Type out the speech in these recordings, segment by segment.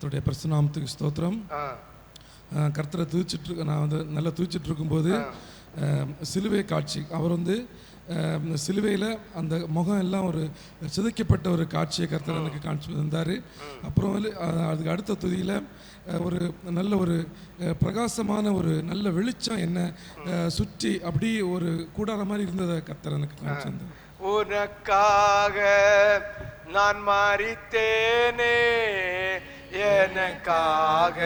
கர்த்தருடைய பிரசனாமத்துக்கு ஸ்தோத்திரம். கர்த்தரை தூச்சிட்டு இருக்க நான் வந்து நல்லா தூச்சிட்டு இருக்கும்போது சிலுவை காட்சி. அவர் வந்து சிலுவையில் அந்த முகம் எல்லாம் ஒரு சிதைக்கப்பட்ட ஒரு காட்சியை கர்த்தர் எனக்கு காமிச்சு வந்தார் அப்புறம் அதுக்கு அடுத்த துதியில் ஒரு நல்ல ஒரு பிரகாசமான ஒரு நல்ல வெளிச்சம் என்ன சுற்றி அப்படி ஒரு கூடார மாதிரி இருந்ததை கர்த்தர் எனக்கு காமிச்சு வந்தார் உனக்காக நான் மாறித்தேனே எனக்காக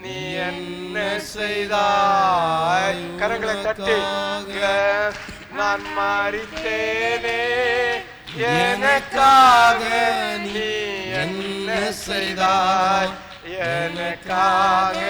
நீ என்ன செய்தாய்? கரங்களை தட்டி. நான் மாறித்தேனே. எனக்காக நீ என்ன செய்தாய்? எனக்காக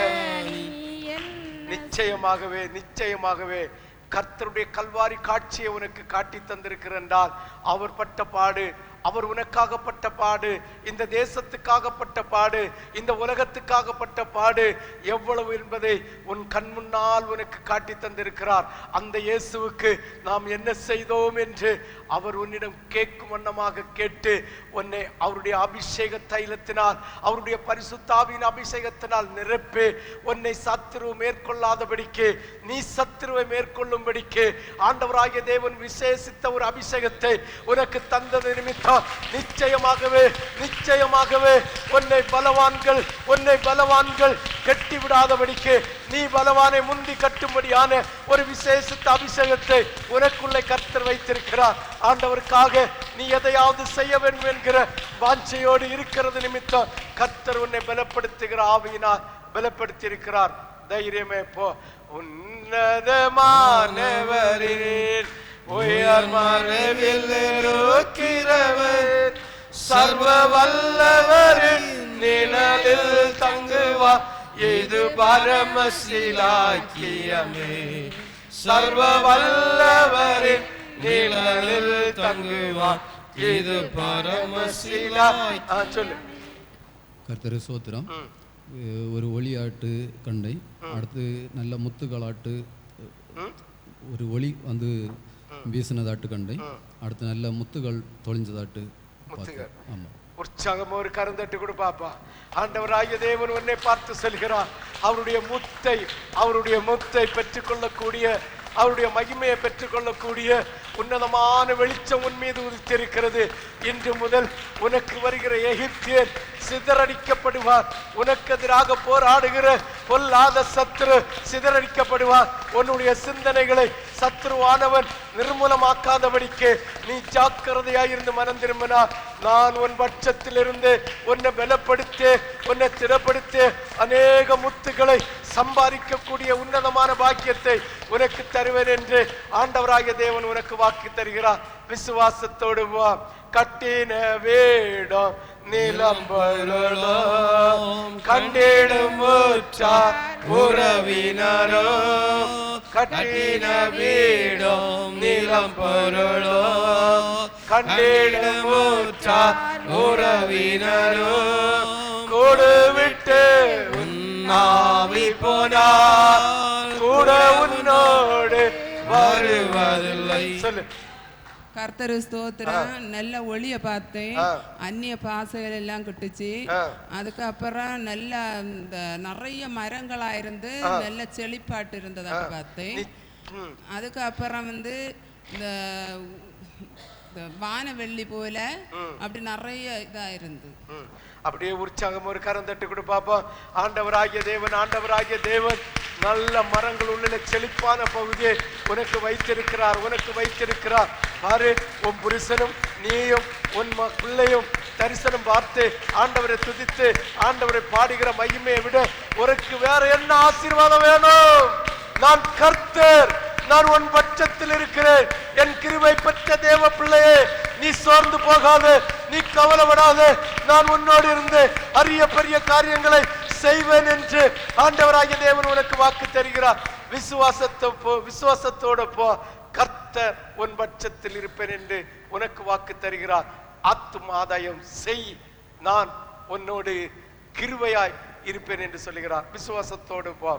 நிச்சயமாகவே நிச்சயமாகவே கர்த்தருடைய கல்வாரி காட்சியை உனக்கு காட்டி தந்திருக்கிறார் என்றால் அவர் பட்ட பாடு அவர் உனக்காகப்பட்ட பாடு இந்த தேசத்துக்காகப்பட்ட பாடு இந்த உலகத்துக்காகப்பட்ட பாடு எவ்வளவு என்பதை உன் கண் முன்னால் உனக்கு காட்டி தந்திருக்கிறார். அந்த இயேசுவுக்கு நாம் என்ன செய்தோம் என்று அவர் உன்னிடம் கேட்கும் வண்ணமாக கேட்டு உன்னை அவருடைய அபிஷேக தைலத்தினால் அவருடைய பரிசுத்தாவின் அபிஷேகத்தினால் நிரப்பி உன்னை சத்துரு மேற்கொள்ளாதபடிக்கு நீ சத்துருவை மேற்கொள்ளும்படிக்கு ஆண்டவராகிய தேவன் விசேஷித்த ஒரு அபிஷேகத்தை உனக்கு தந்தது நிமித்தம் நிச்சயமாகவே நிச்சயமாகவே உன்னை பலவான்கள் உன்னை பலவான்கள் கட்டி விடாதபடிக்கு நீ பலவானை முந்தி கட்டும்படியான ஒரு விசேஷத்த அபிஷேகத்தை உனக்குள்ளே கர்த்தர் வைத்திருக்கிறார். ஆண்டவருக்காக நீ எதையாவது செய்ய வேண்டும் என்கிற வாஞ்சையோடு இருக்கிறது நிமித்தம் கர்த்தர் உன்னை பலப்படுத்துகிற ஆவியினால் பலப்படுத்தி இருக்கிறார் தைரியமே போ. உன்னதமானவரின் உயர் மறைவில் இருக்கிறவர் சர்வ வல்லவரின் நிழலில் தங்குவா. இது பரமசிலாக்கியமே. சர்வ வல்லவரின் நிழலில் தங்குவா. இது பரமசிலா. சொல்லு. கர்த்தர் சோத்திரம். ஒரு ஒளியாட்டு கண்டை. அடுத்து நல்ல முத்துக்களாட்டு ஒரு ஒளி வந்து வீசினதாட்டு கண்டை அடுத்து நல்ல முத்துகள் தொலைஞ்சதாட்டு பார்த்தேன் ஆமாம் உற்சாகமா ஒரு கருந்தட்டு கூட பாப்பா. ஆண்டவராகிய தேவன் உன்னை பார்த்து செல்கிறார். அவருடைய முத்தை அவருடைய முத்தை பெற்றுக்கொள்ளக்கூடிய அவருடைய மகிமையை பெற்றுக்கொள்ளக்கூடிய உன்னதமான வெளிச்சம் உன் மீது உதித்திருக்கிறது. இன்று முதல் உனக்கு வருகிற எகிப்தியர் சிதறடிக்கப்படுவார். உனக்கு எதிராக போராடுகிற பொல்லாத சத்துரு சிதறடிக்கப்படுவார். உன்னுடைய சிந்தனைகளை சத்ருவானவன் நிர்மூலமாக்காதபடிக்கு நீ ஜாக்கிரதையாயிருந்து மனம் திரும்பினார் நான் உன் பட்சத்திலிருந்து உன்னை பலப்படுத்தி உன்னை திடப்படுத்தி அநேக முத்துகளை சம்பாதிக்கக்கூடிய உன்னதமான பாக்கியத்தை உனக்கு தருவேன் என்று ஆண்டவராகிய தேவன் உனக்கு வாக்கு தருகிறார். விசுவாசத்தோடு வா. கட்டின வேடம் நிலம்பொருளும். கண்டிடும் உறவினரோ கட்டின வீடும் நிலம் பொருளோ கண்டிடும் உறவினரோ கூடு விட்டு உன்னாவி போனார் கூட உன்னோடு வருவதில்லை. சொல்லு. கர்த்தரு ஸ்தோத்திரம். நல்ல ஒளிய பார்த்தேன். அந்நிய பாசைகள் எல்லாம் கிட்டுச்சு. அதுக்கப்புறம் நல்ல இந்த நிறைய மரங்களா இருந்து நல்ல செழிப்பாட்டு இருந்ததாக பார்த்தேன். அதுக்கப்புறம் வந்து இந்த வானவெள்ளி போல அப்படி நிறைய இதா இருந்து. அப்படியே உற்சாகம் ஒரு கரம் தட்டு கொடு பாப்போம் ஆண்டவராகிய தேவன் ஆண்டவராகிய தேவன். நல்ல மரங்கள் உள்ள செழிப்பான பகுதியை உனக்கு வைத்திருக்கிறார் உனக்கு வைத்திருக்கிறார். பாரு உன் புருஷனும் நீயும் உன் பிள்ளையும் தரிசனம் பார்த்து ஆண்டவரை துதித்து ஆண்டவரை பாடுகிற மகிமையை விட உனக்கு வேற என்ன ஆசீர்வாதம் வேணும்? நான் கர்த்தர். நான் உன் பட்சத்தில் இருக்கிறேன். என் கிருவை பெற்ற தேவ பிள்ளையே நீ சோர்ந்து போகாது நீ கவலைப்படாது. நான் உன்னோடு இருந்து அரிய பெரிய காரியங்களை செய்வேன் என்று ஆண்டவராகிய தேவன் உனக்கு வாக்கு தருகிறார். விசுவாசத்தை போ விசுவாசத்தோட போ. கர்த்தர் உன் பட்சத்தில் இருப்பேன் என்று உனக்கு வாக்கு தருகிறார். ஆத்தும் ஆதாயம் செய். நான் உன்னோடு கிருவையாய் இருப்பேன் என்று சொல்லுகிறார். விசுவாசத்தோடு போ.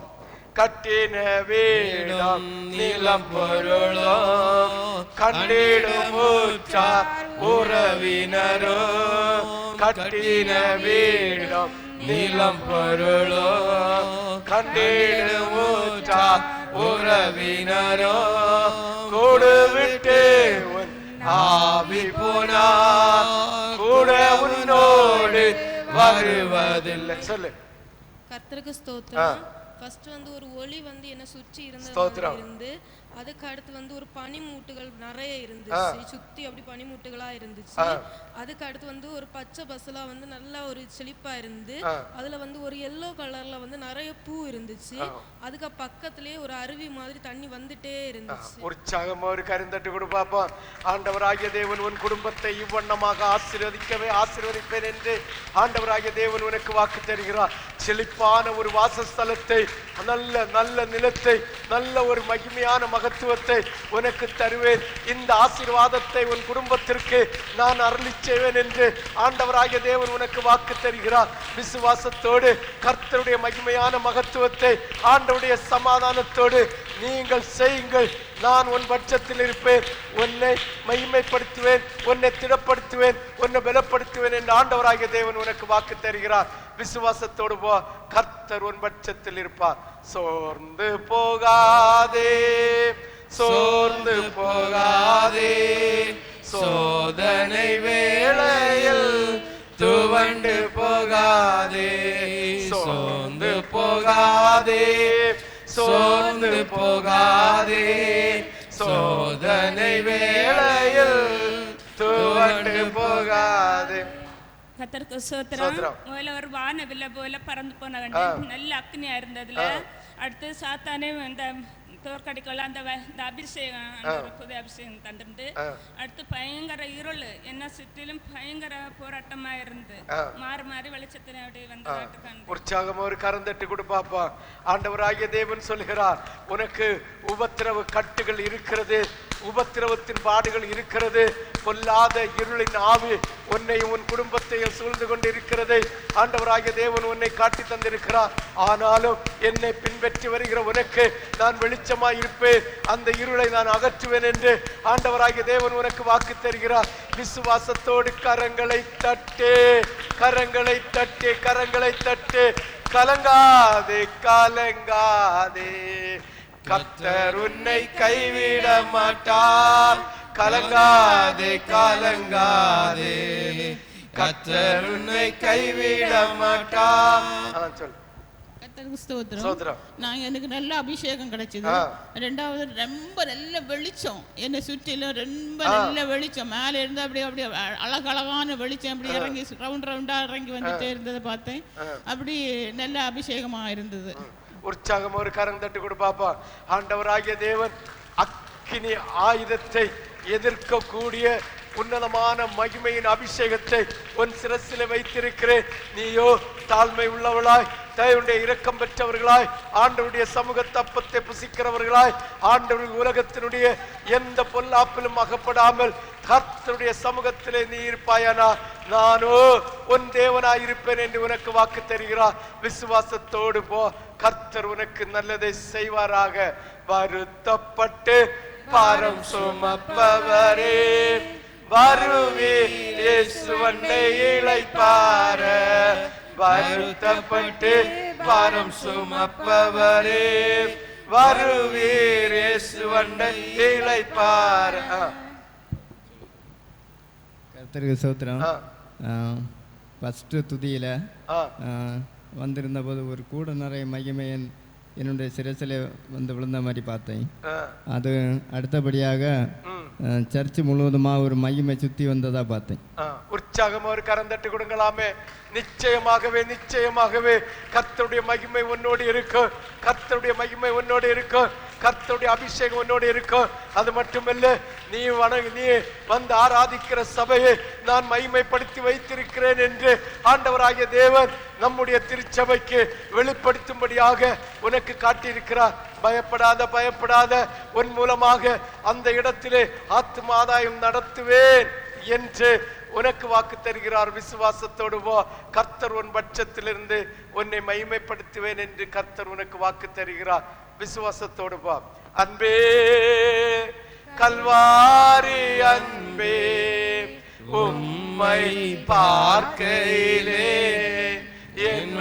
கண்டிடும் ஊற்றார் உறவினரோ கட்டின வீடம் நீளம் பொருளோ கண்டிடும் ஊற்றா உறவினரோ கூடு விட்டு உன் ஆவி போனா. கூட உன்னோடு வருவதில்லை. சொல்லு. கர்த்தருக்கு ஸ்தோத்திரம். ஃபர்ஸ்ட் வந்து ஒரு ஒளி வந்து என்ன சுற்றி இருந்தது இருந்து அதுக்கு அடுத்து வந்து ஒரு பனிமூட்டுகள் நிறைய இருந்துச்சு. சுத்தி அப்படி பனிமூட்டுகளா இருந்துச்சு. அதுக்கு அடுத்து வந்து ஒரு பச்சை பசலா வந்து நல்லா ஒரு செழிப்பா இருந்து அதுல வந்து ஒரு எல்லோ கலர்ல வந்து நிறைய பூ இருந்துச்சு. அதுக்கு பக்கத்திலேயே ஒரு அருவி மாதிரி தண்ணி வந்துட்டே இருந்துச்சு. உற்சாகமா ஒரு கருந்தட்டு கொடு பாப்போம் ஆண்டவராகிய தேவன் உன் குடும்பத்தை இவ்வண்ணமாக ஆசீர்வதிக்கவே ஆசீர்வதிப்பேன் என்று ஆண்டவராகிய தேவன் உனக்கு வாக்கு தருகிறார். செழிப்பான ஒரு வாசஸ்தலத்தை நல்ல நல்ல நிலத்தை நல்ல ஒரு மகிமையான மகத்துவத்தை உனக்கு தருவேன். இந்த ஆசீர்வாதத்தை உன் குடும்பத்திற்கு நான் அருளி செய்வேன் என்று ஆண்டவராகிய தேவன் உனக்கு வாக்கு தருகிறார். விசுவாசத்தோடு கர்த்தருடைய மகிமையான மகத்துவத்தை ஆண்டவருடைய சமாதானத்தோடு நீங்கள் செய்யுங்கள். நான் உன் பட்சத்தில் இருப்பேன். உன்னை மகிமைப்படுத்துவேன். உன்னை திடப்படுத்துவேன். உன்னை பலப்படுத்துவேன் என்று ஆண்டவராகிய தேவன் உனக்கு வாக்கு தருகிறார். விசுவாசத்தோடு போ. கர்த்தர் உன் பட்சத்தில் இருப்பார். சோர்ந்து போகாதே. சோர்ந்து போகாதே. சோதனை வேளையில் துவண்டு போகாதே. சோர்ந்து போகாதே. சோர்ந்து போகாதே. சோதனை வேளையில் துவண்டு போகாதே. கத்தருக்கு சோத்திரம். முதல்ல ஒரு வானவில்ல போல பறந்து போன கண்டு நல்ல அக்னியா இருந்ததுல அடுத்து சாத்தானே இந்த தோற்கடிக்கல அந்த இந்த அபிஷேகம் அந்த புது அபிஷேகம் தந்திருந்து அடுத்து பயங்கர இருள் என்ன சுற்றிலும் பயங்கர போராட்டமா இருந்து மாறி மாறி வெளிச்சத்தின அப்படி வந்து உற்சாகமா ஒரு கரந்தட்டு கொடு பாப்பா ஆண்டவராகிய தேவன் சொல்கிறார் உனக்கு உபத்திரவ கட்டுகள் இருக்கிறது உபத்திரவத்தின் பாடுகள் இருக்கிறது பொல்லாத இருளின் ஆவி உன்னையும் உன் குடும்பத்தையும் சூழ்ந்து கொண்டு இருக்கிறதை ஆண்டவராகிய தேவன் உன்னை காட்டி தந்திருக்கிறார் ஆனாலும் என்னை பின்பற்றி வருகிற உனக்கு நான் வெளிச்சமாய் இருப்பேன் அந்த இருளை நான் அகற்றுவேன் என்று ஆண்டவராகிய தேவன் உனக்கு வாக்கு தருகிறார். விசுவாசத்தோடு கரங்களை தட்டே கரங்களை தட்டே கரங்களை தட்டே. கலங்காதே கலங்காதே. கத்தர் உன்னை கைவிட மாட்டார். கலங்காதே கலங்காதே. கத்தர் உன்னை கைவிட மாட்டார். ஆ, ஸ்தோத்திரம். சோதரம் நான் எனக்கு நல்ல அபிஷேகம் கிடைச்சது. ரெண்டாவது ரொம்ப நல்ல வெளிச்சம். என்னை சுற்றிலும் ரொம்ப நல்ல வெளிச்சம். மேலே இருந்து அப்படியே அப்படியே அழகழகான வெளிச்சம். அப்படி இறங்கி ரவுண்ட் ரவுண்டா இறங்கி வந்துட்டே இருந்ததை பார்த்தேன். அப்படி நல்ல அபிஷேகமா இருந்தது. உற்சாகம் ஒரு கரம் தட்டு கொடு பாப்பா. ஆண்டவராகிய தேவன் அக்கினி ஆயுதத்தை எதிர்க்கக்கூடிய உன்னதமான மகிமையின் அபிஷேகத்தை உன் சிரசில வைத்திருக்கிறேன். நீயோ தாழ்மை உள்ளவளாய் தயவுடைய இரக்கம் பெற்றவர்களாய் ஆண்டவருடைய சமூக தப்பத்தை புசிக்கிறவர்களாய் ஆண்டவருடைய உலகத்தினுடைய எந்த பொல்லாப்பிலும் அகப்படாமல் கர்த்தருடைய சமூகத்திலே நீ இருப்பாயானா? நானோ உன் தேவனாய் இருப்பேன் என்று உனக்கு வாக்கு தருகிறார் விசுவாசத்தோடு போ. கர்த்தர் உனக்கு நல்லதை செய்வாராக. வருத்தப்பட்டு பாரம் சுமப்பவரே. வருவீர் இயேசுவண்டை இளைப்பார. வருத்தப்பட்டு பாரம் சுமப்பவரே. வருவீர் இயேசுவண்டை இளைப்பார. ஆ, கர்த்தருக்கு சோத்திரம் ஃபஸ்ட்டு துதியில். வந்திருந்த போது ஒரு கூட நிறைய மகிமையன் என்னுடைய சிரசில் வந்து விழுந்த மாதிரி பார்த்தேன். அது அடுத்தபடியாக சர்ச்சு முழுவதுமாக ஒரு மகிமை சுத்தி வந்ததா பார்த்தேன். உற்சாகமா ஒரு கரம் தட்டி கொடுங்களாமே. நிச்சயமாகவே நிச்சயமாகவே கத்தருடைய மகிமை உன்னோடு இருக்கும் கத்தருடைய மகிமை உன்னோடு இருக்கும் கர்த்தருடைய அபிஷேகம் உன்னோடு இருக்கும் அது மட்டுமல்ல நீ வணங்கி நீ வந்து ஆராதிக்கிற சபையை நான் மைமைப்படுத்தி வைத்திருக்கிறேன் என்று ஆண்டவராகிய தேவன் நம்முடைய திருச்சபைக்கு வெளிப்படுத்தும்படியாக உனக்கு காட்டியிருக்கிறார். பயப்படாத பயப்படாத உன் மூலமாக அந்த இடத்திலே ஆத்மாதாயம் நடத்துவேன் என்று உனக்கு வாக்கு தருகிறார். விசுவாசத்தோடு போ கர்த்தர் உன் பட்சத்திலிருந்து உன்னை மகிமைப்படுத்துவேன் என்று கர்த்தர் உனக்கு வாக்கு தருகிறார். விசுவாசத்தோடு போ அன்பே கல்வாரி அன்பே உம்மை பார்க்கையிலே என்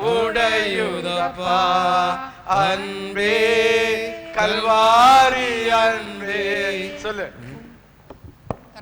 உடையுதப்பா. அன்பே கல்வாரி அன்பே. சொல்லு.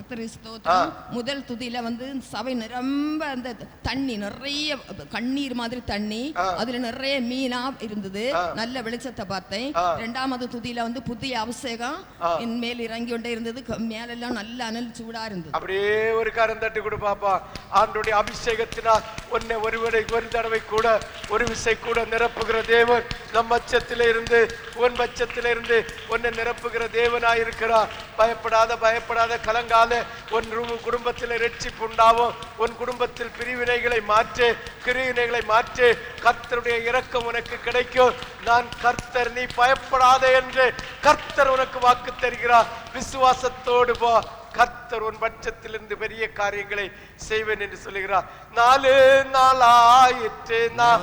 கர்த்தரை ஸ்தோத்திரம். முதல் துதியில வந்து சபை நிரம்ப அந்த தண்ணி நிறைய கண்ணீர் மாதிரி தண்ணி. அதுல நிறைய மீனா இருந்தது. நல்ல வெளிச்சத்தை பார்த்தேன். ரெண்டாவது துதியில வந்து புதிய அபிஷேகம். என் மேல் இறங்கி கொண்டே இருந்தது மேலெல்லாம் நல்ல அனல் சூடா இருந்தது. அப்படியே ஒரு கரம் தட்டி கொடு பாப்பா. ஆண்டுடைய அபிஷேகத்தினால் உன்னை ஒருவரை ஒரு தடவை கூட ஒரு விசை கூட நிரப்புகிற தேவன். நம் அச்சத்திலிருந்து உன் பட்சத்திலிருந்து உன்னை நிரப்புகிற தேவனாயிருக்கிறார் பயப்படாத பயப்படாத கலங்காத உன் குடும்பத்தில் ரட்சிப்பு உண்டாவும் உன் குடும்பத்தில் பிரிவினைகளை மாற்று கிரிவினைகளை மாற்று. கர்த்தருடைய இரக்கம் உனக்கு கிடைக்கும். நான் கர்த்தர் நீ பயப்படாத என்று கர்த்தர் உனக்கு வாக்கு தருகிறார். விசுவாசத்தோடு போ கர்த்தர் உன் பட்சத்திலிருந்து பெரிய காரியங்களை செய்வேன் என்று சொல்லுகிறார். நாலு நாளாயிற்று நான்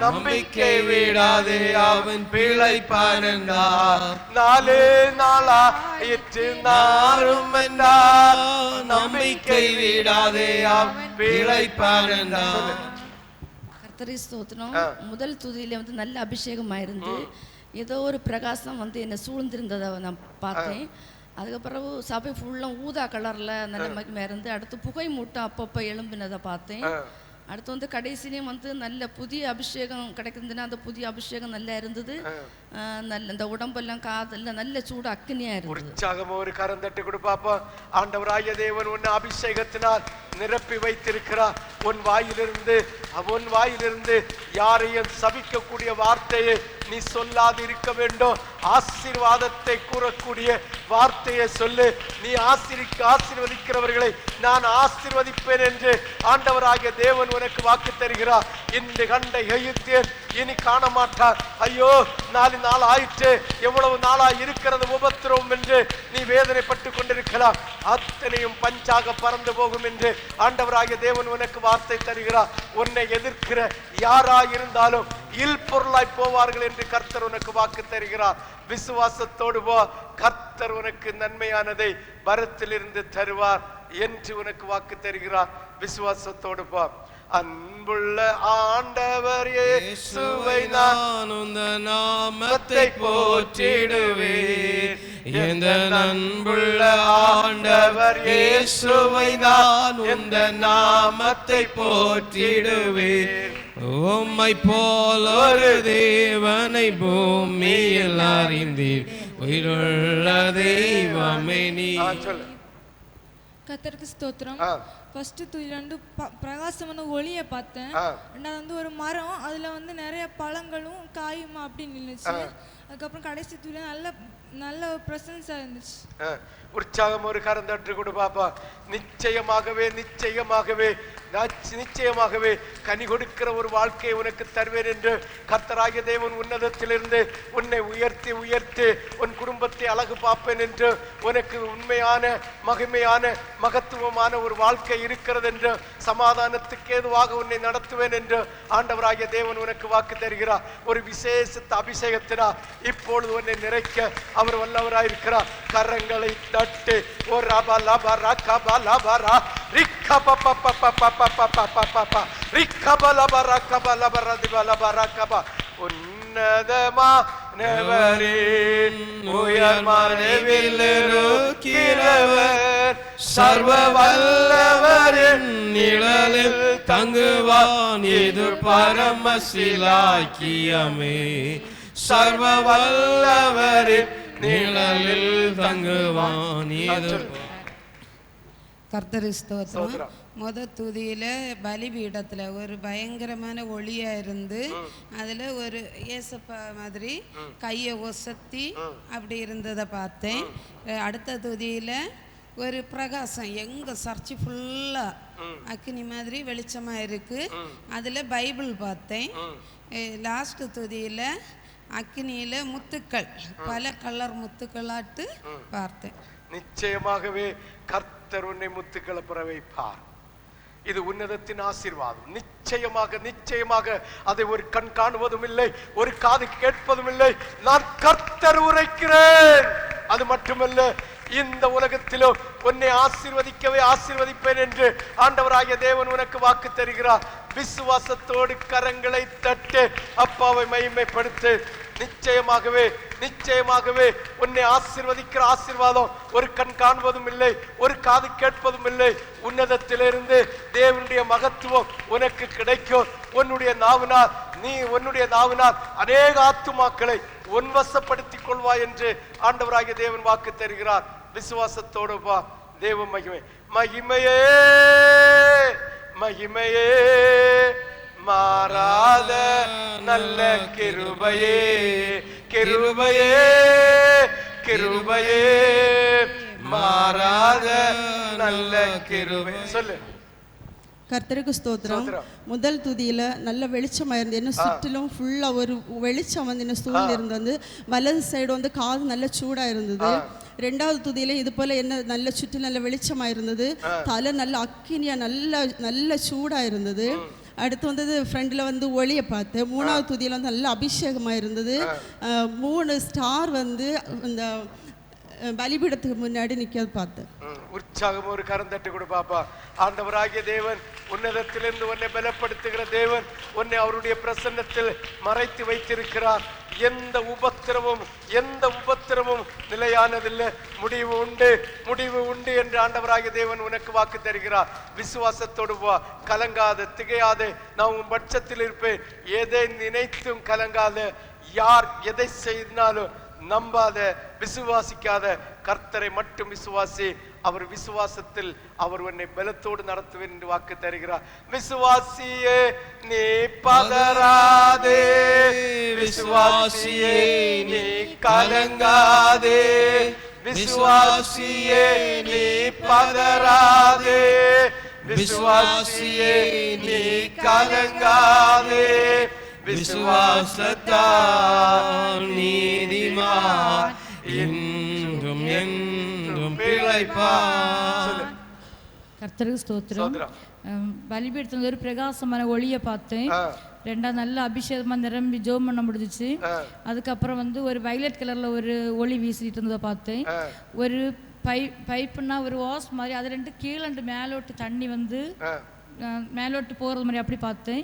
நம்பிக்கை விடாதே அவன் பிழைப்பான் என்றார் நாலு நாளாயிற்று நாரும் என்றார். நம்பிக்கை விடாதே அவன் பிழைப்பான் என்றார் கர்த்தரை ஸ்தோத்திரம். முதல் துதியில வந்து நல்ல அபிஷேகமா இருந்து ஏதோ ஒரு பிரகாசம் வந்து என்னை சூழ்ந்திருந்ததை நான் பார்த்தேன். அதுக்கு பிறகு சபை ஃபுல்லாக ஊதா கலரில் நல்ல மகிமையாக இருந்து அடுத்து புகை மூட்டம் அப்பப்போ எழும்பினதை பார்த்தேன். அடுத்து வந்து கடைசிலையும் வந்து நல்ல புதிய அபிஷேகம் கிடைக்குதுன்னா அந்த புதிய அபிஷேகம் நல்லா இருந்தது. நல்ல இந்த உடம்பெல்லாம் காதெல்லாம் நல்ல சூடு அக்னியாக இருந்தது. உற்சாகமா ஒரு கரம் தட்டி கொடு பாப்போம் ஆண்டவராய தேவன் உன்னை அபிஷேகத்தினால் நிரப்பி வைத்திருக்கிறார். உன் வாயிலிருந்து உன் வாயிலிருந்து யாரையும் சபிக்கக்கூடிய வார்த்தையை நீ சொல்லாது இருக்க வேண்டும். ஆசீர்வாதத்தை கூறக்கூடிய வார்த்தையை சொல்லு. நீ ஆசிரிக்க ஆசீர்வதிக்கிறவர்களை நான் ஆசீர்வதிப்பேன் என்று ஆண்டவராகிய தேவன் உனக்கு வாக்கு தருகிறார். இன்று கண்ட எகிப்தியர் இனி காண மாட்டார் ஐயோ நாலு நாள் ஆயிற்று எவ்வளவு நாளா இருக்கிறது உபத்திரவம் என்று நீ வேதனைப்பட்டு கொண்டிருக்கலாம். அத்தனையும் பஞ்சாக பறந்து போகும் என்று ஆண்டவராகிய தேவன் உனக்கு வார்த்தை தருகிறார். உன்னை எதிர்க்கிற யாராயிருந்தாலும் இல் பொருளாய் போவார்கள் என்று கர்த்தர் உனக்கு வாக்கு தருகிறார். விசுவாசத்தோடு போ. கர்த்தர் உனக்கு நன்மையானதை வரத்திலிருந்து தருவார் என்று உனக்கு வாக்கு தருகிறார். விசுவாசத்தோடு போ. அன்புள்ள ஆண்டவர் இயேசுவை நான் உந்த நாமத்தை போற்றிடுவேன். எந்த அன்புள்ள ஆண்டவர் இயேசுவை நான் உந்த நாமத்தை போற்றிடுவேன். உம்மை போல் ஒரு தேவனை பூமியில் அறிந்தீர். உயிருள்ள தெய்வமே நீ சொல்லு. கத்தருக்கு ஸ்தோத்திரம். ஃபர்ஸ்ட் துயில வந்து பிரகாசமான ஒளியை பார்த்தேன். ரெண்டாவது வந்து ஒரு மரம். அதுல வந்து நிறைய பழங்களும் காயும் அப்படி நின்னுச்சு. அதுக்கப்புறம் கடைசி துயில நல்ல நல்ல பிரசன்ஸா இருந்துச்சு. உற்சாகம் ஒரு கரம் தட்டு கொடு பாப்பா. நிச்சயமாகவே நிச்சயமாகவே நிச்சயமாகவே கனி கொடுக்கிற ஒரு வாழ்க்கையை உனக்கு தருவேன் என்று கத்தராகிய தேவன் உன்னதத்திலிருந்து உன்னை உயர்த்தி உயர்த்தி உன் குடும்பத்தை அழகு பார்ப்பேன் என்று உனக்கு உண்மையான மகிமையான மகத்துவமான ஒரு வாழ்க்கை இருக்கிறது என்று சமாதானத்துக்கு ஏதுவாக உன்னை நடத்துவேன் என்று ஆண்டவராகிய தேவன் உனக்கு வாக்கு தருகிறார். ஒரு விசேஷத்த அபிஷேகத்தினா இப்பொழுது உன்னை நிறைக்க அவர் வல்லவராயிருக்கிறார் கரங்களை தட்டு ஓ ரபா லபா ரகபா லபா ரா ரிக்கபா பா பா பா உயர் மறைவில் இருக்கிறவர் சர்வ வல்லவரின் நிழலில் தங்குவான் இது பரமசிலாக்கியமே சர்வ வல்லவரின் நிழலில் தங்குவான் இது கர்த்தர் ஸ்தோத்திரம். ஸ்தோத்திரம். முத துதியில பலிபீடத்துல ஒரு பயங்கரமான ஒளியா இருந்து அதுல ஒரு ஏசப்பா மாதிரி கையை ஒசத்தி அப்படி இருந்ததை பார்த்தேன். அடுத்த துதியில ஒரு பிரகாசம் எங்க சர்ச்சு ஃபுல்லா அக்னி மாதிரி வெளிச்சமா இருக்கு. அதுல பைபிள் பார்த்தேன். லாஸ்ட் துதியில அக்னியில முத்துக்கள். பல கலர் முத்துக்களாட்டு பார்த்தேன். நிச்சயமாகவே கர்த்தர் உன்னை முத்துக்களை பெற வைப்பார் இது உன்னதத்தின் ஆசீர்வாதம். நிச்சயமாக நிச்சயமாக அதை ஒரு கண் காணுவதும் இல்லை ஒரு காது கேட்பதும் இல்லை. நான் கர்த்தர் உரைக்கிறேன். அது மட்டுமல்ல இந்த உலகத்திலும் உன்னை ஆசீர்வதிக்கவே ஆசிர்வதிப்பேன் என்று ஆண்டவராகிய தேவன் உனக்கு வாக்கு தருகிறார். விசுவாசத்தோடு கரங்களை தட்டு அப்பாவை மகிமைப்படுத்து. நிச்சயமாகவே நிச்சயமாகவே உன்னை ஆசிர்வதிக்கிற ஆசீர்வாதம் ஒரு கண் காண்பதும் இல்லை ஒரு காது கேட்பதும் இல்லை. உன்னதத்திலிருந்து தேவனுடைய மகத்துவம் உனக்கு கிடைக்கும். உன்னுடைய நாவினால் நீ உன்னுடைய நாவினால் அநேக ஆத்துமாக்களை உன்வசப்படுத்திக் கொள்வாய் என்று ஆண்டவராகிய தேவன் வாக்கு தருகிறார். விசுவாசத்தோடு வா தேவ மகிமை. மகிமையே மகிமையே மாறாத நல்ல கிருபையே கிருபையே கிருபையே மாறாத நல்ல கிருபை. சொல்லு. கர்த்தருக்கு ஸ்தோத்திரம். முதல் துதியில நல்ல வெளிச்சமா இருந்து என்ன சுற்றிலும் ஃபுல்லா ஒரு வெளிச்சம் வந்து என்ன சூழ்ந்து இருந்து வந்து வலது சைடு வந்து காது நல்ல சூடா இருந்தது. ரெண்டாவது துதியில இது போல என்ன நல்ல சுற்றி நல்ல வெளிச்சமா இருந்தது தலை நல்ல அக்கினியா நல்ல நல்ல சூடா இருந்தது அடுத்து வந்தது ஃப்ரண்டில் வந்து ஒளியை பார்த்தேன் மூணாவது துதியில் வந்து நல்ல அபிஷேகமாக இருந்தது மூணு ஸ்டார் வந்து இந்த பலிபீடத்துக்கு முன்னாடி நிக்கிறது பார்த்தேன் உற்சாகம் ஒரு கரம் தட்டி கொடு பாப்பா. ஆண்டவராகிய தேவன் உன்னதத்திலிருந்து உன்னை பலப்படுத்துகிற தேவன் உன்னை அவருடைய பிரசன்னத்தில் மறைத்து வைத்திருக்கிறார். எந்த உபத்திரமும் எந்த உபத்திரமும் நிலையானதில்லை. முடிவு உண்டு முடிவு உண்டு என்று ஆண்டவராகிய தேவன் உனக்கு வாக்கு தருகிறார். விசுவாசத்தோடு வா கலங்காத திகையாதே நான் உன் பட்சத்தில் இருப்பேன். எதை நினைத்தும் கலங்காத யார் எதை செய்தாலும் நம்பாத விசுவாசிக்காத கர்த்தரை மட்டும் விசுவாசி அவர் விசுவாசத்தில் அவர் உன்னை பலத்தோடு நடத்துவேன் என்று வாக்கு தருகிறார். விசுவாசியே நீ பதராதே விசுவாசியே நீ கலங்காதே. விசுவாசியே நீ பதறாதே. விசுவாசியே நீ கலங்காதே. விசுவாசத்தால் நீதிமான் என்றும் என்றும் பிழைப்பான் ஒளியை பார்த்தேன். ரெண்டாவது நல்ல அபிஷேகமா நிரம்பி ஜோம் பண்ண முடிஞ்சிச்சு. அதுக்கப்புறம் வந்து ஒரு வயலட் கலர்ல ஒரு ஒளி வீசிட்டு இருந்ததை பார்த்தேன். ஒரு பை பைப்புனா ஒரு வாஸ் மாதிரி அது ரெண்டு கீழே ரெண்டு மேலோட்டு தண்ணி வந்து மேலோட்டு போறது மாதிரி அப்படி பார்த்தேன்.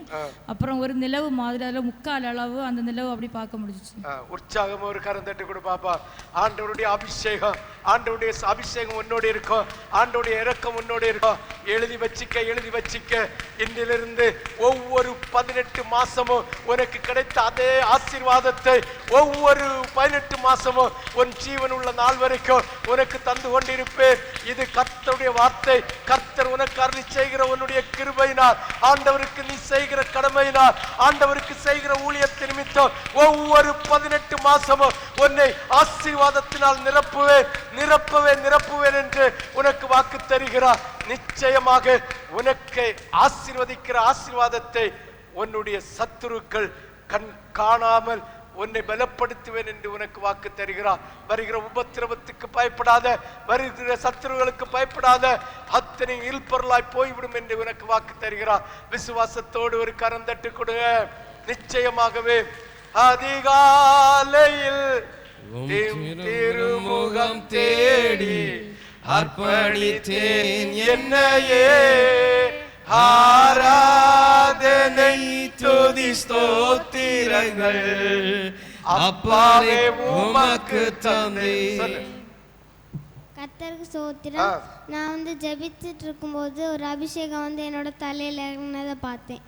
அப்புறம் ஒரு நிலவு மாதிரி அதில் முக்கால் அளவு அந்த நிலவு அப்படி பார்க்க முடிஞ்சிச்சு. உற்சாகம் ஒரு கரம் தட்டி கொடு பாப்பா. ஆண்டவருடைய அபிஷேகம் ஆண்டவருடைய அபிஷேகம் உன்னோடு இருக்கும். ஆண்டவருடைய இரக்கம் உன்னோடு இருக்கும். எழுதி வச்சிக்க எழுதி வச்சிக்க. இன்றிலிருந்து ஒவ்வொரு பதினெட்டு மாசமும் உனக்கு கிடைத்த அதே ஆசீர்வாதத்தை ஒவ்வொரு பதினெட்டு மாசமும் உன் ஜீவன் உள்ள நாள் வரைக்கும் உனக்கு தந்து கொண்டிருப்பேன். இது கர்த்தருடைய வார்த்தை. கர்த்தர் உனக்கு அருளி செய்கிற உன்னுடைய கிருபையினால் ஆண்டவருக்கு நீ செய்கிற கடமையினால் ஆண்டவருக்கு செய்கிற ஊழியத்தை நிமித்தம் ஒவ்வொரு பதினெட்டு மாசமும் உன்னை ஆசீர்வாதத்தினால் நிரப்புவேன் நிரப்புவேன் நிரப்புவேன் என்று உனக்கு வாக்கு தருகிறார். நிச்சயமாக உனக்கு ஆசீர்வதிக்கிற ஆசீர்வாதத்தை உன்னுடைய சத்துருக்கள் கண் காணாமல் உன்னை பலப்படுத்துவேன் என்று உனக்கு வாக்கு தருகிறார். வருகிற உபத்திரவத்துக்கு பயப்படாத வருகிற சத்துருகளுக்கு பயப்படாத அத்தனை இல்பொருளாய் போய்விடும் என்று உனக்கு வாக்கு தருகிறார். விசுவாசத்தோடு ஒரு கரம் தட்டு கொடுங்க நிச்சயமாகவே அதிகாலையில் திருமுகம் தேடி அர்ப்பணித்தேன் என்னையே. ஆராதனை துதி ஸ்தோத்திரங்கள் அப்பாவே உமக்கு தந்தை சொல்லு கர்த்தருக்கு சோத்திரம் நான் வந்து ஜெபிச்சுட்டு இருக்கும்போது ஒரு அபிஷேகம் வந்து என்னோட தலையில இறங்கினதை பார்த்தேன்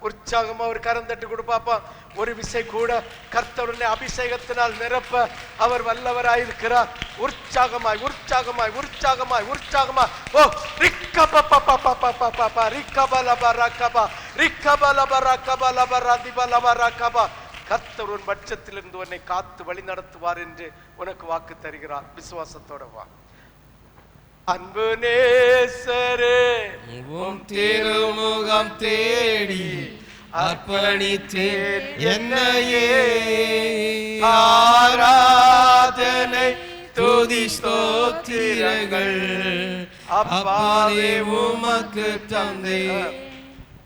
உற்சாகமாக ஒரு கரந்தட்டு கொடுப்பாப்பா ஒரு விசை கூட கர்த்தருடைய அபிஷேகத்தினால் நிரப்ப அவர் வல்லவராயிருக்கிறார் உற்சாகமாய் உற்சாகமாய் உற்சாகமாய் உற்சாகமாய் ஓ ரிக்கபா பாப்பா பாப்பா பாப்பா பா ரிக்கபா லபா ராக்கபா ரிக்கபா லபா ராக்கபா லபா ராதிபா லபா ராக்கபா கர்த்தர் உன் பட்சத்திலிருந்து உன்னை காத்து வழி நடத்துவார் என்று உனக்கு வாக்கு தருகிறார். விசுவாசத்தோட வா. அன்பு நேசரே உம் திருமுகம் தேடி அர்ப்பணித்தேன் என்னையே ஆராதனை துதி ஸ்தோத்திரங்கள். அப்பாவே உமக்கு தந்தை.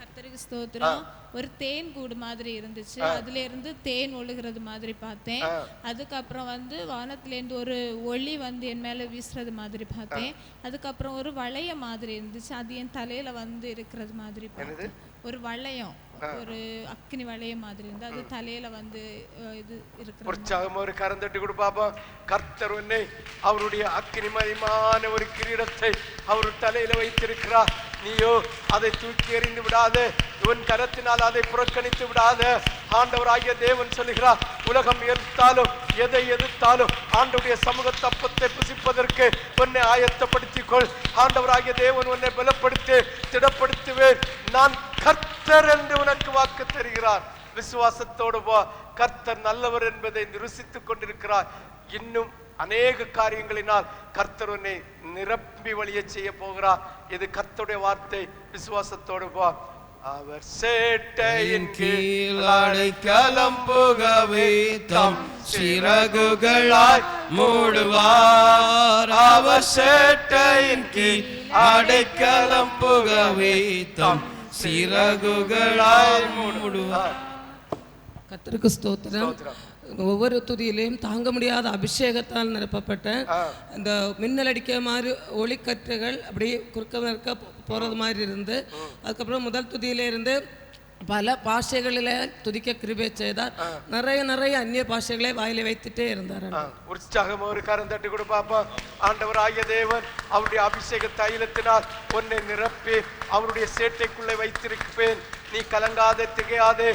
கர்த்தருக்கு ஸ்தோத்திரம். ஒரு தேன் கூடு மாதிரி இருந்துச்சு. அதுல இருந்து தேன் ஒழுகிறது மாதிரி பார்த்தேன். அதுக்கப்புறம் வந்து வானத்துலேருந்து ஒரு ஒளி வந்து என் மேல வீசுறது மாதிரி பார்த்தேன். அதுக்கப்புறம் ஒரு வளைய மாதிரி இருந்துச்சு. அது என் தலையில வந்து இருக்கிறது மாதிரி பார்த்தேன். ஒரு வளையம். ஒரு அக்கினி வளையம் மாதிரி இருந்து அது தலையில வந்து இது இருக்கிற உற்சாகமா ஒரு கரம் தட்டி கொடு பாப்போம் கர்த்தர் உன்னை அவருடைய அக்கினிமயமான ஒரு கிரீடத்தை அவர் தலையில வைத்திருக்கிறார். நீயோ அதை தூக்கி எறிந்து விடாதே. உன் கரத்தினால் அதை புறக்கணித்து விடாதே. ஆண்டவராகிய தேவன் சொல்லுகிறார் உலகம் எதிர்த்தாலும் எதை எதிர்த்தாலும் ஆண்டவருடைய சமூக தப்பத்தை புசிப்பதற்கு உன்னை ஆயத்தப்படுத்திக் கொள் ஆண்டவராகிய தேவன் உன்னை பலப்படுத்தி திடப்படுத்துவேன். நான் கர்த்தர் என்று உனக்கு வாக்கு தருகிறார். விசுவாசத்தோடு போ கர்த்தர் நல்லவர் என்பதை நிரூசித்துக் கொண்டிருக்கிறார் இன்னும் அநேக காரியங்களினால் கர்த்தர் உன்னை நிரப்பி வழிய செய்ய போகிறார். இது கர்த்தருடைய வார்த்தை. விசுவாசத்தோடு போ அவர் சேட்டையின் கீழ் அடைக்கலம் தம் சிறகுகளாய் மூடுவார். அவர் சேட்டையின் கீழ் அடைக்கலம் புகவே தம் சிறகுகளாய் மூடுவார். ஸ்தோத்திரம். ஒவ்வொரு துதியிலையும் தாங்க முடியாத அபிஷேகத்தால் நிரப்பப்பட்ட இந்த மின்னல் அடிக்க மாதிரி ஒளிக்கற்றுகள் அப்படியே குறுக்க போகிறது மாதிரி இருந்து அதுக்கப்புறம் முதல் துதியில இருந்து பல பாஷைகளில் துதிக்க கிருபை செய்தார். நிறைய நிறைய அந்நிய பாஷைகளை வாயில வைத்துட்டே இருந்தார் உற்சாகமா ஒரு கரம் தட்டி கொடு பாப்பா. ஆண்டவர் ஆகிய தேவன் அவருடைய அபிஷேக தைலத்தினால் உன்னை நிரப்பி அவருடைய சேட்டைக்குள்ளே வைத்திருப்பேன். நீ கலங்காது திகையாது.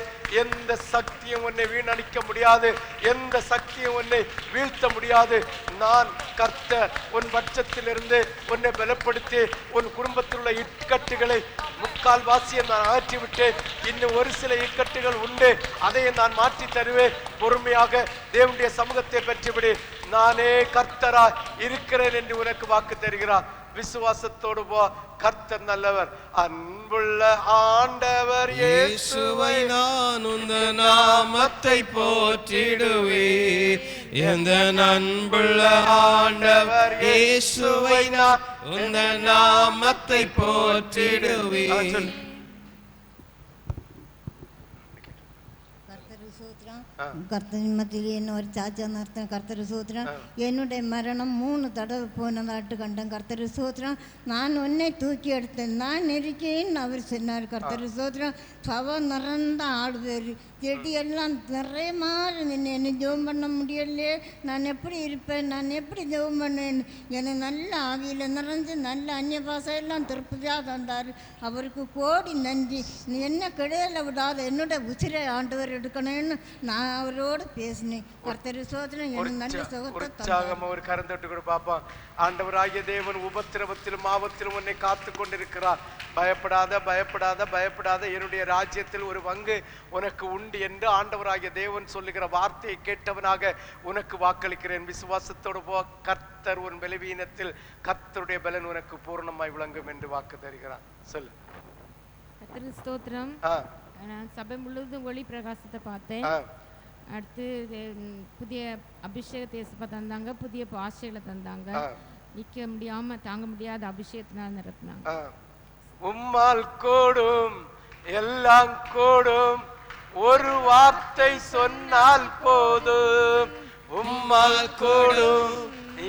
எந்த சக்தியும் உன்னை வீணடிக்க முடியாது. எந்த சக்தியும் உன்னை வீழ்த்த முடியாது. நான் கர்த்தர் உன் பட்சத்திலிருந்து உன்னை பலப்படுத்தி உன் குடும்பத்தில் உள்ள இக்கட்டுகளை முக்கால் வாசியை நான் அகற்றி இன்னும் ஒரு சில இக்கட்டுகள் உண்டு. அதையும் நான் மாற்றி தருவேன். பொறுமையாக தேவனுடைய சமூகத்தை பெற்றுவிடு நானே கர்த்தரா இருக்கிறேன் என்று உனக்கு வாக்கு தருகிறார். விசுவாசத்தோடு போ. கர்த்தர் நல்லவர். அன்புள்ள ஆண்டவர் இயேசுவை நான் உந்த நாமத்தை போற்றிடுவே எந்த நண்புள்ள ஆண்டவர் இயேசுவை நான் உந்த நாமத்தை போற்றிடுவே மத்தியில் என்ன ஒரு சாச்சா நடத்தின கர்த்தர் சூத்திரம் என்னுடைய மரணம் மூணு தடவை போனதாட்டு கண்டேன் கர்த்தர் சூத்திரம் நான் உன்னை தூக்கி எடுத்தேன் நான் இருக்கேன்னு அவர் சொன்னார் கர்த்தர் சூத்திரம் சவம் நிறந்த ஆடுவார் செடியெல்லாம் நிறைய மாறி. நின்று என்னை ஜெபம் பண்ண முடியலையே. நான் எப்படி இருப்பேன்? நான் எப்படி ஜெபம் பண்ணுவேன்? என்னை நல்ல ஆவியில் நிறைஞ்சு நல்ல அந்நிய பாசையெல்லாம் திருப்பதியாக தந்தார். அவருக்கு கோடி நன்றி. நீ என்ன கிடையில விடாத. என்னோட உசிரை ஆண்டவர் எடுக்கணும்னு நான் அவரோடு பேசினேன். கர்த்தர் சோதனை எனக்கு நல்ல சுகத்தை உற்சாகமா ஒரு கரம் தட்டி கொடு பாப்பா. ஆண்டவராகிய தேவன் உபத்திரவத்திலும் ஆபத்திலும் உன்னை காத்து கொண்டிருக்கிறார். பயப்படாத பயப்படாத பயப்படாத. என்னுடைய ராஜ்யத்தில் ஒரு பங்கு உனக்கு உண்டு. என்று ஆண்டவராகிய தேவன் சொல்லுகிற வார்த்தையை கேட்டவனாக உனக்கு வாக்களிக்கிறேன். விசுவாசத்தோடு போ. கர்த்தர் உன் பலவீனத்தில் கர்த்தருடைய பலன் உனக்கு பூர்ணமாய் விளங்கும் என்று வாக்கு தருகிறார். சொல்லு. ஸ்தோத்திரம். நான் சபை முழுவதும் ஒளி பிரகாசத்தை பார்த்தேன். அடுத்து புதிய அபிஷேக தேசப்பா தந்தாங்க. புதிய பாஷைகளை தந்தாங்க. நிக்க முடியாம தாங்க முடியாத அபிஷேகத்தினால் நிரப்புனாங்க. உம்மால் கூடும் எல்லாம் கூடும். ஒரு வார்த்தை சொன்னால் போதும் உம்மால் கூடும்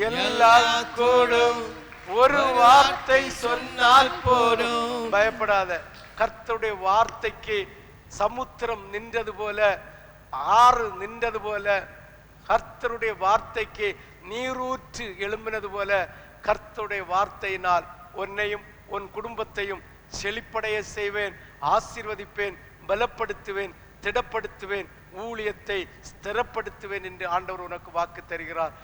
எல்லாம் கூடும். ஒரு வார்த்தை சொன்னால் போதும். பயப்படாத. கர்த்தருடைய வார்த்தைக்கு சமுத்திரம் நின்றது போல ஆறு நின்றது போல கர்த்தருடைய வார்த்தைக்கு நீரூற்று எழும்பினது போல கர்த்தருடைய வார்த்தையினால் உன்னையும் உன் குடும்பத்தையும் செழிப்படைய செய்வேன் ஆசிர்வதிப்பேன் பலப்படுத்துவேன். திடப்படுத்துவேன் ஊழியத்தை ஸ்திரப்படுத்துவேன் என்று ஆண்டவர் உனக்கு வாக்கு தருகிறார்.